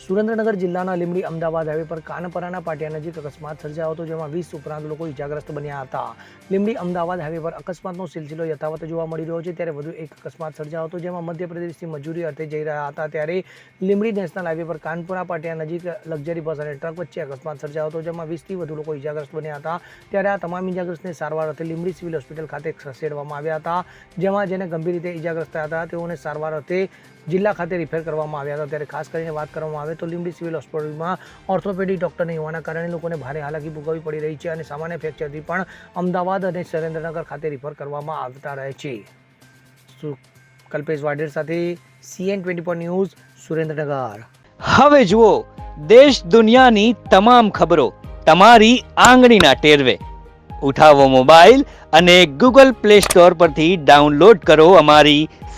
સુરેન્દ્રનગર જિલ્લાના લીમડી અમદાવાદ હાઈવે પર કાનપરાના પાટિયા નજીક અકસ્માત સર્જાયો હતો, જેમાં વીસ ઉપરાંત લોકો ઇજાગ્રસ્ત બન્યા હતા. લીંબડી અમદાવાદ હાઈવે પર અકસ્માતનો સિલસિલો યથાવત જોવા મળી રહ્યો છે, ત્યારે વધુ એક અકસ્માત સર્જાયો હતો, જેમાં મધ્યપ્રદેશથી મજૂરી અર્થે જઈ રહ્યા હતા, ત્યારે લીમડી નેશનલ હાઈવે પર કાનપુરા પાટિયા નજીક લક્ઝરી બસ અને ટ્રક વચ્ચે અકસ્માત સર્જાયો હતો, જેમાં વીસથી વધુ લોકો ઇજાગ્રસ્ત બન્યા હતા. ત્યારે આ તમામ ઇજાગ્રસ્તને સારવાર અર્થે લીમડી સિવિલ હોસ્પિટલ ખાતે ખસેડવામાં આવ્યા હતા, જેમાં જેને ગંભીર રીતે ઇજાગ્રસ્ત હતા, તેઓને સારવાર અર્થે જિલ્લા ખાતે રિફેર કરવામાં આવ્યા હતા. ત્યારે ખાસ કરીને વાત કરવામાં આવે તો લીંબડી સિવિલ હોસ્પિટલમાં ઓર્થોપેડિક ડૉક્ટર નહીં હોવાના કારણે લોકોને ભારે હાલાકી ભોગવવી પડી રહી છે અને સામાન્ય ફ્રેક્ચરથી પણ અમદાવાદ અને સુરેન્દ્રનગર ખાતે રિફર કરવામાં આવતા રહે છે. કલ્પેશ વાડેર સાથે CN twenty four news Surendranagar. હવે જુઓ, દેશ દુનિયાની તમામ ખબરો તમારી આંગળીના ટેરવે. ઉઠાવો મોબાઈલ અને ગૂગલ પ્લે સ્ટોર પરથી ડાઉનલોડ કરો અમારી